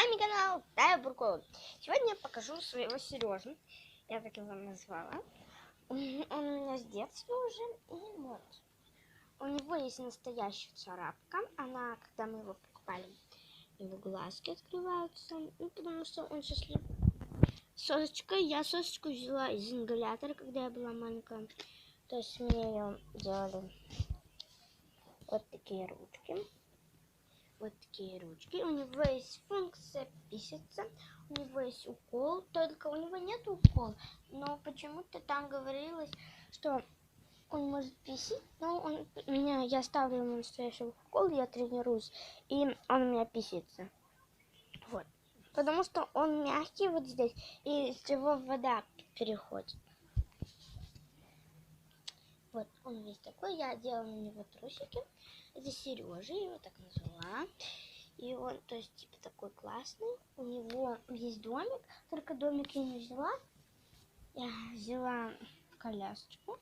вами канал Тая Буркова. Сегодня я покажу своего Сережу. Я так его назвала. Он у меня с детства уже. И вот. У него есть настоящая царапка. Она, когда мы его покупали, его глазки открываются. Ну, потому что он счастлив. Сосочка. Я сосочку взяла из ингалятора, когда я была маленькая. То есть мне ее делали вот такие ручки вот такие ручки. У него есть функция есть укол, только у него нет укола, но почему-то там говорилось, что он может писать, но он меня, я ставлю ему настоящий укол, я тренируюсь, и он у меня писится. Вот. Потому что он мягкий вот здесь, и с него вода переходит. Вот, он весь такой, я делала на него трусики. Это Сережа, его так назвала. И он, то есть, типа, такой классный. У него есть домик, только домик я не взяла. Я взяла колясочку.